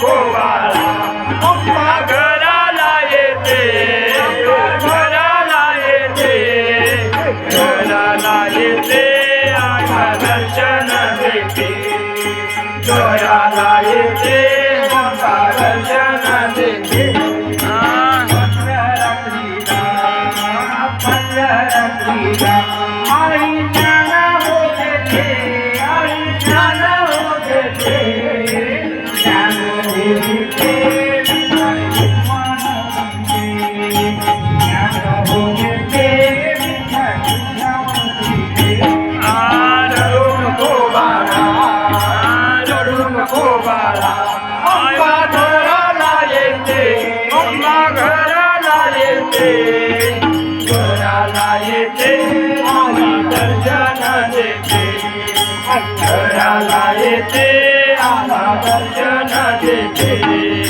गोपाला अम्मा घराला येते. घराला येते. घराला दर्शन देते. येते. घराला येते. आम्ही दर्जना देते घराला येते. आम्हा दर्जना देते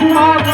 Oh.